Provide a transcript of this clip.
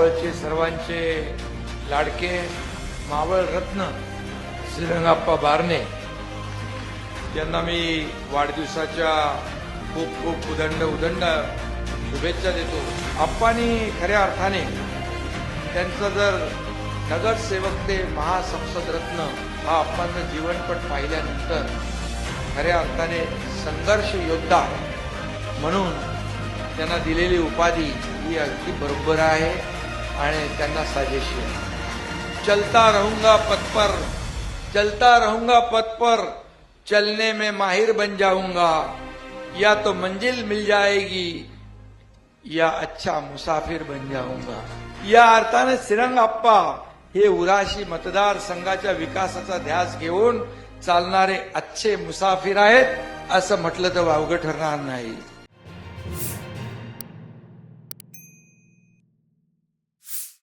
मावळचे सर्वांचे लाडके मावळ रत्न श्रीरंगाप्पा बारणे. यांना मी वाढदिवसाच्या खूप खूप उदंड उदंड शुभेच्छा देतो. आप्पानी खऱ्या अर्थाने त्यांचं जर नगरसेवक ते महासंसद रत्न हा आप्पांचा जीवनपट पाहिल्यानंतर खऱ्या अर्थाने संघर्ष योद्धा म्हणून त्यांना दिलेली उपाधी ही अगदी बरोबर आहे. आणि त्यांना साजेशी आहे चलता रहूंगा पथ पर चलता रहूंगा पथ पर चलने में माहिर बन जाऊंगा। या तो मंजिल मिल जाएगी या अच्छा मुसाफिर बन जाऊंगा। या अर्थाने सिरंग अप्पा हे उराशी मतदार संघाच्या विकासाचा ध्यास घेऊन चालणारे अच्छे मुसाफिर आहेत असं म्हटलं तर वावगं ठरणार नाही.